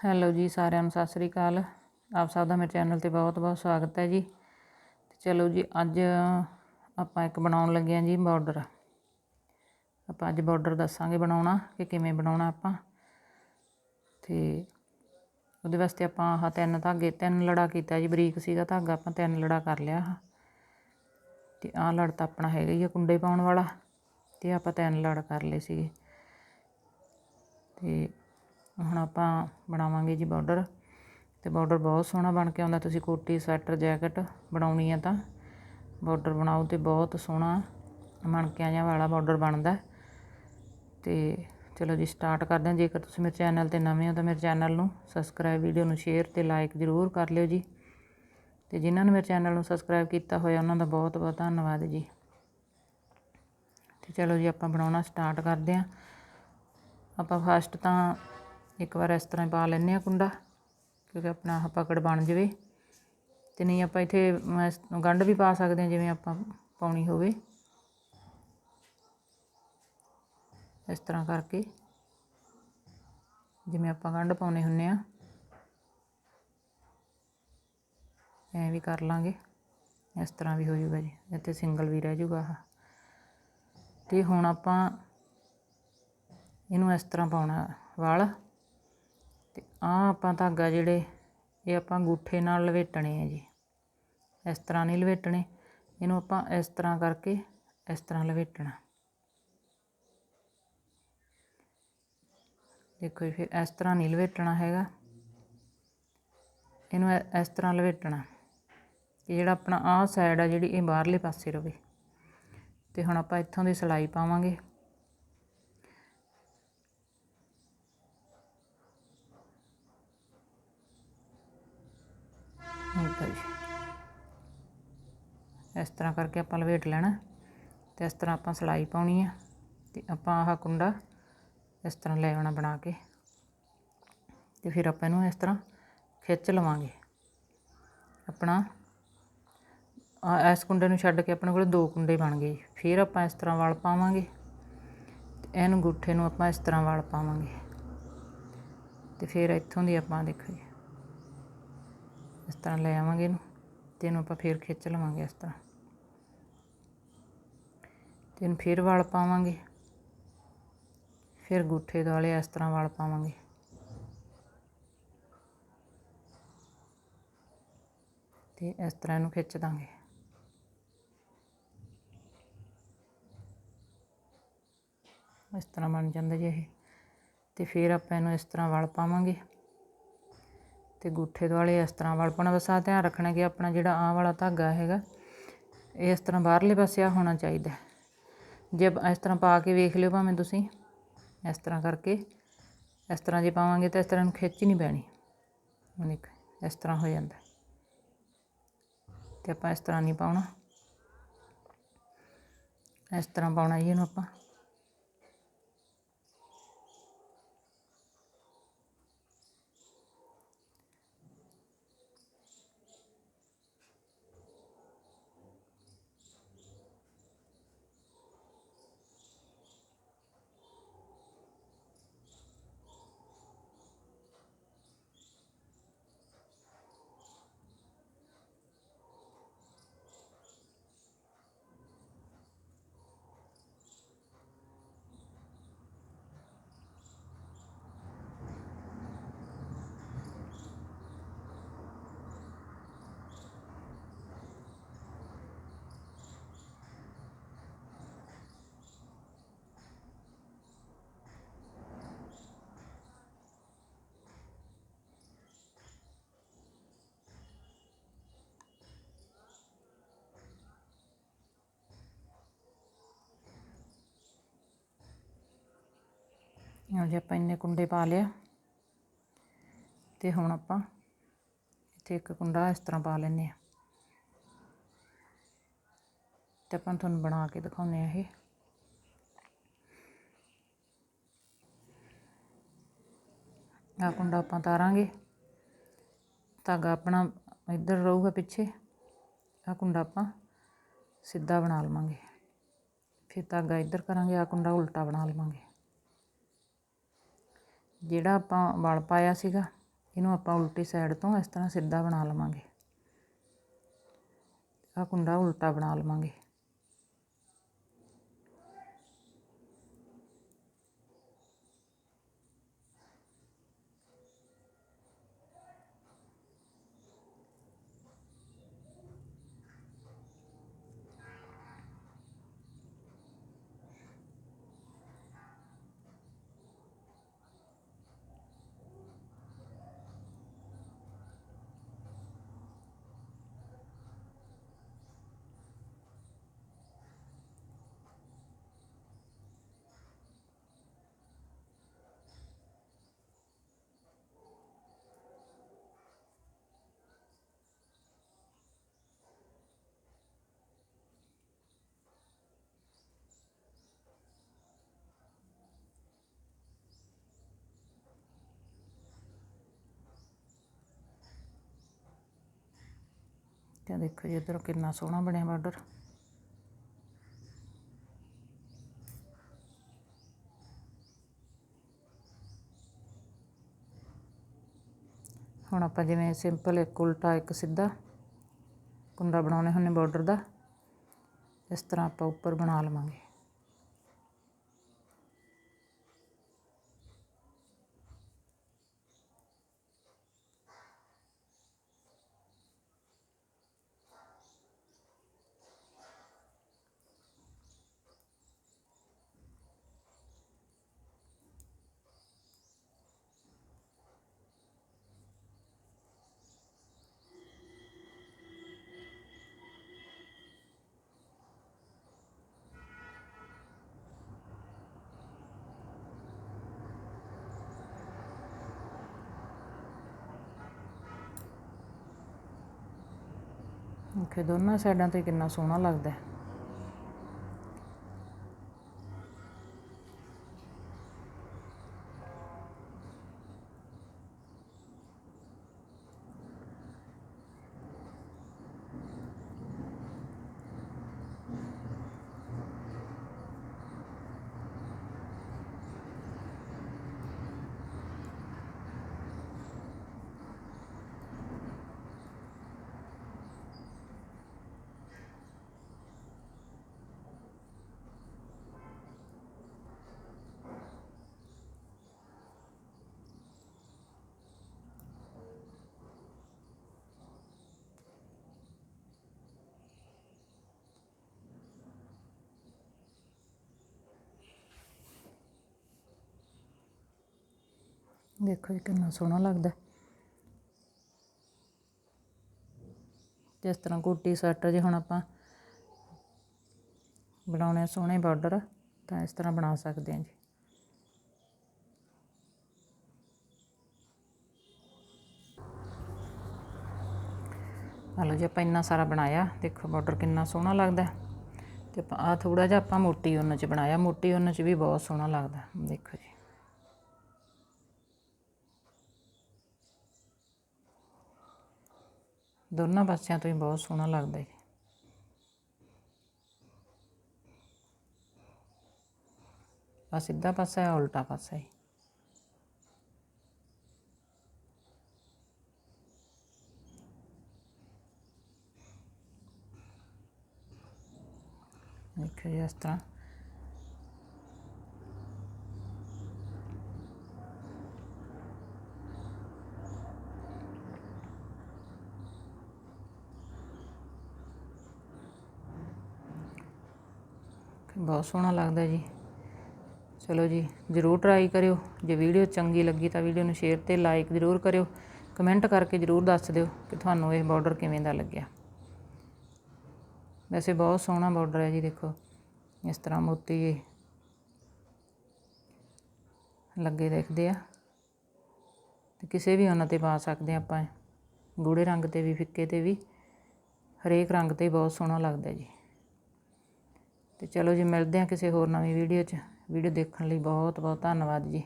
Hello ਜੀ ਸਾਰਿਆਂ ਨੂੰ, ਸਤਿ ਸ੍ਰੀ ਅਕਾਲ। ਆਪ ਸਭ ਦਾ ਮੇਰੇ ਚੈਨਲ ਤੇ ਬਹੁਤ ਬਹੁਤ ਸਵਾਗਤ ਹੈ ਜੀ। ਤੇ ਚਲੋ ਜੀ, ਅੱਜ ਆਪਾਂ ਇੱਕ ਬਣਾਉਣ ਲੱਗੇ ਹਾਂ ਜੀ ਬਾਰਡਰ ਆਪਾਂ ਅੱਜ ਬਾਰਡਰ ਦੱਸਾਂਗੇ ਬਣਾਉਣਾ ਕਿ ਕਿਵੇਂ ਬਣਾਉਣਾ ਆਪਾਂ। ਤੇ ਉਹਦੇ ਵਾਸਤੇ ਆਪਾਂ ਆਹ ਤਿੰਨ ਧਾਗੇ, ਤਿੰਨ ਲੜਾ ਕੀਤਾ ਜੀ, ਬਰੀਕ ਸੀਗਾ ਧਾਗਾ, ਆਪਾਂ ਤਿੰਨ ਲੜਾ ਕਰ ਲਿਆ ਆਹ। ਤੇ ਆਹ ਲੜ ਤਾਂ ਆਪਣਾ ਹੈਗਾ ਹੀ ਆ ਕੁੰਡੇ ਪਾਉਣ ਵਾਲਾ, ਤੇ ਆਪਾਂ ਤਿੰਨ ਲੜ ਕਰ ਲਏ ਸੀਗੇ। ਤੇ ਹੁਣ ਆਪਾਂ ਬਣਾਵਾਂਗੇ ਜੀ ਬਾਰਡਰ। ਤੇ ਬਾਰਡਰ ਬਹੁਤ ਸੋਹਣਾ ਬਣ ਕੇ ਆਉਂਦਾ। ਤੁਸੀਂ ਕੋਟੀ, ਸਵੈਟਰ, ਜੈਕਟ ਬਣਾਉਣੀ ਆ ਤਾਂ। ਬਾਰਡਰ ਬਣਾਓ ਤੇ ਬਹੁਤ ਸੋਹਣਾ ਮਣਕਿਆਂ ਜਿਹਾ ਵਾਲਾ ਬਾਰਡਰ ਬਣਦਾ। ਤੇ ਚਲੋ ਜੀ ਸਟਾਰਟ ਕਰਦੇ ਹਾਂ। ਜੇਕਰ ਤੁਸੀਂ ਮੇਰੇ ਚੈਨਲ ਤੇ ਨਵੇਂ ਹੋ ਤਾਂ ਮੇਰੇ ਚੈਨਲ ਨੂੰ ਸਬਸਕ੍ਰਾਈਬ ਵੀਡੀਓ ਨੂੰ ਸ਼ੇਅਰ ਤੇ ਲਾਈਕ ਜ਼ਰੂਰ ਕਰ ਲਿਓ ਜੀ। ਤੇ ਜਿਨ੍ਹਾਂ ਨੇ ਮੇਰੇ ਚੈਨਲ ਨੂੰ ਸਬਸਕ੍ਰਾਈਬ ਕੀਤਾ ਹੋਇਆ, ਉਹਨਾਂ ਦਾ ਬਹੁਤ ਬਹੁਤ ਧੰਨਵਾਦ ਜੀ। ਤੇ ਚਲੋ ਜੀ, ਆਪਾਂ ਬਣਾਉਣਾ ਸਟਾਰਟ ਕਰਦੇ ਹਾਂ। ਆਪਾਂ ਫਸਟ ਤਾਂ ਇੱਕ ਵਾਰ ਇਸ ਤਰ੍ਹਾਂ ਹੀ ਪਾ ਲੈਂਦੇ ਆ ਕੁੰਡਾ, ਕਿਉਂਕਿ ਆਪਣਾ ਆਹ ਪਕੜ ਬਣ ਜਾਵੇ। ਅਤੇ ਨਹੀਂ ਆਪਾਂ ਇੱਥੇ ਗੰਢ ਵੀ ਪਾ ਸਕਦੇ ਹਾਂ, ਜਿਵੇਂ ਆਪਾਂ ਪਾਉਣੀ ਹੋਵੇ। ਇਸ ਤਰ੍ਹਾਂ ਕਰਕੇ, ਜਿਵੇਂ ਆਪਾਂ ਗੰਢ ਪਾਉਨੇ ਹੁੰਨੇ ਆ ਐ ਵੀ ਕਰ ਲਾਂਗੇ। ਇਸ ਤਰ੍ਹਾਂ ਵੀ ਹੋ ਜਾਊਗਾ ਜੀ ਇੱਥੇ ਸਿੰਗਲ ਵੀ ਰਹਿ ਜਾਊਗਾ ਆਹ। ਤੇ ਹੁਣ ਆਪਾਂ ਇਹਨੂੰ ਇਸ ਤਰ੍ਹਾਂ ਪਾਉਣਾ ਵਾਲ। ਆਹ ਆਪਾਂ ਧਾਗਾ ਜਿਹੜੇ, ਇਹ ਆਪਾਂ ਅੰਗੂਠੇ ਨਾਲ ਲਵੇਟਣੇ ਹੈ ਜੀ। ਇਸ ਤਰ੍ਹਾਂ ਨਹੀਂ ਲਵੇਟਣੇ, ਇਹਨੂੰ ਆਪਾਂ ਇਸ ਤਰ੍ਹਾਂ ਕਰਕੇ ਇਸ ਤਰ੍ਹਾਂ ਲਵੇਟਣਾ। ਦੇਖੋ ਜੀ, ਫਿਰ ਇਸ ਤਰ੍ਹਾਂ ਨਹੀਂ ਲਵੇਟਣਾ ਹੈਗਾ। ਇਹਨੂੰ ਇਸ ਤਰ੍ਹਾਂ ਲਵੇਟਣਾ ਕਿ ਜਿਹੜਾ ਆਪਣਾ ਆਹ ਸਾਈਡ ਆ ਜਿਹੜੀ ਇਹ ਬਾਹਰਲੇ ਪਾਸੇ ਰਵੇ। ਤੇ ਹੁਣ ਆਪਾਂ ਇੱਥੋਂ ਦੀ ਸਲਾਈ ਪਾਵਾਂਗੇ ਹੁੰਦਾ ਜੀ ਇਸ ਤਰ੍ਹਾਂ ਕਰਕੇ ਆਪਾਂ ਲਵੇਟ ਲੈਣਾ ਤੇ ਇਸ ਤਰ੍ਹਾਂ ਆਪਾਂ ਸਲਾਈ ਪਾਉਣੀ ਆ ਤੇ ਆਪਾਂ ਆਹ ਕੁੰਡਾ ਇਸ ਤਰ੍ਹਾਂ ਲੈ ਆਉਣਾ ਬਣਾ ਕੇ ਤੇ ਫਿਰ ਆਪਾਂ ਇਹਨੂੰ ਇਸ ਤਰ੍ਹਾਂ ਖਿੱਚ ਲਵਾਂਗੇ। ਆਪਣਾ ਇਸ ਕੁੰਡੇ ਨੂੰ ਛੱਡ ਕੇ ਆਪਣੇ ਕੋਲ ਦੋ ਕੁੰਡੇ ਬਣ ਗਏ। ਫਿਰ ਆਪਾਂ ਇਸ ਤਰ੍ਹਾਂ ਵਾਲ ਪਾਵਾਂਗੇ ਤੇ ਇਹਨੂੰ ਗੁੱਠੇ ਨੂੰ ਆਪਾਂ ਇਸ ਤਰ੍ਹਾਂ ਵਾਲ ਪਾਵਾਂਗੇ। ਤੇ ਫਿਰ ਇੱਥੋਂ ਦੀ ਆਪਾਂ ਦੇਖੋ ਇਸ ਤਰ੍ਹਾਂ ਲੈ ਆਵਾਂਗੇ ਇਹਨੂੰ। ਤੇ ਇਹਨੂੰ ਆਪਾਂ ਫੇਰ ਖਿੱਚ ਲਵਾਂਗੇ ਇਸ ਤਰ੍ਹਾਂ। ਤੇ ਇਹਨੂੰ ਫੇਰ ਵਲ ਪਾਵਾਂਗੇ। ਫਿਰ ਗੁੱਠੇ ਦੁਆਲੇ ਇਸ ਤਰ੍ਹਾਂ ਵਲ ਪਾਵਾਂਗੇ। ਤੇ ਇਸ ਤਰ੍ਹਾਂ ਇਹਨੂੰ ਖਿੱਚ ਦਾਂਗੇ। ਇਸ ਤਰ੍ਹਾਂ ਬਣ ਜਾਂਦਾ ਜੇ ਇਹ। ਤੇ ਫਿਰ ਆਪਾਂ ਇਹਨੂੰ ਇਸ ਤਰ੍ਹਾਂ ਵਲ ਪਾਵਾਂਗੇ। ਅਤੇ ਗੁੱਠੇ ਦੁਆਲੇ ਇਸ ਤਰ੍ਹਾਂ ਵਲ ਪਾਉਣਾ। ਬਸ ਆਹ ਧਿਆਨ ਰੱਖਣਾ ਕਿ ਆਪਣਾ ਜਿਹੜਾ ਆਹ ਵਾਲਾ ਧਾਗਾ ਹੈਗਾ, ਇਹ ਇਸ ਤਰ੍ਹਾਂ ਬਾਹਰਲੇ ਪਾਸੇ ਆ ਹੋਣਾ ਚਾਹੀਦਾ। ਜੇ ਇਸ ਤਰ੍ਹਾਂ ਪਾ ਕੇ ਵੇਖ ਲਿਓ ਭਾਵੇਂ ਤੁਸੀਂ, ਇਸ ਤਰ੍ਹਾਂ ਕਰਕੇ, ਇਸ ਤਰ੍ਹਾਂ ਜੇ ਪਾਵਾਂਗੇ ਤਾਂ ਇਸ ਤਰ੍ਹਾਂ ਨੂੰ ਖਿੱਚ ਨਹੀਂ ਪੈਣੀ। ਦੇਖ ਇਸ ਤਰ੍ਹਾਂ ਹੋ ਜਾਂਦਾ। ਤੇ ਆਪਾਂ ਇਸ ਤਰ੍ਹਾਂ ਨਹੀਂ ਪਾਉਣਾ। ਇਸ ਤਰ੍ਹਾਂ ਪਾਉਣਾ ਜੀ ਇਹਨੂੰ ਆਪਾਂ। ਲਓ ਜੀ, ਆਪਾਂ ਇੰਨੇ ਕੁੰਡੇ ਪਾ ਲਿਆ ਤੇ ਹੁਣ ਆਪਾਂ ਇੱਥੇ ਇੱਕ ਕੁੰਡਾ ਇਸ ਤਰ੍ਹਾਂ ਪਾ ਲੈਨੇ ਆ। ਤੇ ਆਪਾਂ ਤੁਹਾਨੂੰ ਬਣਾ ਕੇ ਦਿਖਾਉਂਦੇ ਆ ਇਹ। ਆ ਕੁੰਡਾ ਆਪਾਂ ਤਾਰਾਂਗੇ। ਧਾਗਾ ਆਪਣਾ ਇੱਧਰ ਰਹੂਗਾ ਪਿੱਛੇ। ਆ ਕੁੰਡਾ ਆਪਾਂ ਸਿੱਧਾ ਬਣਾ ਲਵਾਂਗੇ। ਫਿਰ ਧਾਗਾ ਇੱਧਰ ਕਰਾਂਗੇ ਆ ਕੁੰਡਾ ਉਲਟਾ ਬਣਾ ਲਵਾਂਗੇ। ਜਿਹੜਾ ਆਪਾਂ ਵਲ ਪਾਇਆ ਸੀਗਾ, ਇਹਨੂੰ ਆਪਾਂ ਉਲਟੀ ਸਾਈਡ ਤੋਂ ਇਸ ਤਰ੍ਹਾਂ ਸਿੱਧਾ ਬਣਾ ਲਵਾਂਗੇ। ਆ ਕੁੰਡਾ ਉਲਟਾ ਬਣਾ ਲਵਾਂਗੇ। ਤੇ ਦੇਖੋ ਜੀ ਇੱਧਰ ਕਿੰਨਾ ਸੋਹਣਾ ਬਣਿਆ ਬਾਰਡਰ। ਹੁਣ ਆਪਾਂ ਜਿਵੇਂ ਸਿੰਪਲ ਇੱਕ ਉਲਟਾ, ਇੱਕ ਸਿੱਧਾ ਕੁੰਡਾ ਬਣਾਉਣੇ ਹੁੰਨੇ ਬਾਰਡਰ ਦਾ, ਇਸ ਤਰ੍ਹਾਂ ਆਪਾਂ ਉੱਪਰ ਬਣਾ ਲਵਾਂਗੇ। ਓਕੇ ਦੋਨਾਂ ਸਾਈਡਾਂ ਤੇ ਕਿੰਨਾ ਸੋਹਣਾ ਲੱਗਦਾ ਹੈ। ਦੇਖੋ ਜੀ ਕਿੰਨਾ ਸੋਹਣਾ ਲੱਗਦਾ। ਜਿਸ ਤਰ੍ਹਾਂ ਗੋਟੀ ਸੈੱਟ ਜੇ ਹੁਣ ਆਪਾਂ ਬਣਾਉਣੇ ਸੋਹਣੇ ਬਾਰਡਰ, ਤਾਂ ਇਸ ਤਰ੍ਹਾਂ ਬਣਾ ਸਕਦੇ ਹਾਂ ਜੀ। ਆ ਲਓ ਜੀ ਆਪਾਂ ਇੰਨਾ ਸਾਰਾ ਬਣਾਇਆ, ਦੇਖੋ ਬਾਰਡਰ ਕਿੰਨਾ ਸੋਹਣਾ ਲੱਗਦਾ। ਹੈ। ਤੇ ਆਪਾਂ ਆ ਥੋੜਾ ਜਿਹਾ ਆਪਾਂ ਮੋਟੀ ਉਹਨਾਂ 'ਚ ਬਣਾਇਆ, ਮੋਟੀ ਉਹਨਾਂ 'ਚ ਵੀ ਬਹੁਤ ਸੋਹਣਾ ਲੱਗਦਾ, ਦੇਖੋ ਜੀ। ਦੋਨਾਂ ਪਾਸਿਆਂ ਤੋਂ ਹੀ ਬਹੁਤ ਸੋਹਣਾ ਲੱਗਦਾ ਹੈ ਆ ਸਿੱਧਾ ਪਾਸਾ ਹੈ, ਉਲਟਾ ਪਾਸਾ ਹੈ। ਦੇਖੋ ਜੀ, ਇਸ ਤਰ੍ਹਾਂ ਬਹੁਤ ਸੋਹਣਾ ਲੱਗਦਾ ਜੀ। ਚਲੋ ਜੀ, ਜ਼ਰੂਰ ਟਰਾਈ ਕਰਿਓ। ਜੇ ਵੀਡੀਓ ਚੰਗੀ ਲੱਗੀ ਤਾਂ ਵੀਡੀਓ ਨੂੰ ਸ਼ੇਅਰ ਤੇ ਲਾਈਕ ਜ਼ਰੂਰ ਕਰਿਓ। ਕਮੈਂਟ ਕਰਕੇ ਜ਼ਰੂਰ ਦੱਸ ਦਿਓ ਕਿ ਤੁਹਾਨੂੰ ਇਹ ਬਾਰਡਰ ਕਿਵੇਂ ਦਾ ਲੱਗਿਆ। ਵੈਸੇ ਬਹੁਤ ਸੋਹਣਾ ਬਾਰਡਰ ਹੈ ਜੀ, ਦੇਖੋ। ਇਸ ਤਰ੍ਹਾਂ ਮੋਤੀ ਲੱਗੇ ਦੇਖਦੇ ਆ। ਤੇ ਕਿਸੇ ਵੀ ਉਹਨਾਂ ਤੇ ਪਾ ਸਕਦੇ ਹਾਂ ਆਪਾਂ। ਗੂੜੇ ਰੰਗ ਤੇ ਵੀ, ਫਿੱਕੇ ਤੇ ਵੀ। ਹਰੇਕ ਰੰਗ ਤੇ ਬਹੁਤ ਸੋਹਣਾ ਲੱਗਦਾ ਜੀ। ਤੇ ਚਲੋ ਜੀ ਮਿਲਦੇ ਹਾਂ ਕਿਸੇ ਹੋਰ ਨਵੀਂ ਵੀਡੀਓ 'ਚ। ਵੀਡੀਓ ਦੇਖਣ ਲਈ ਬਹੁਤ ਬਹੁਤ ਧੰਨਵਾਦ ਜੀ।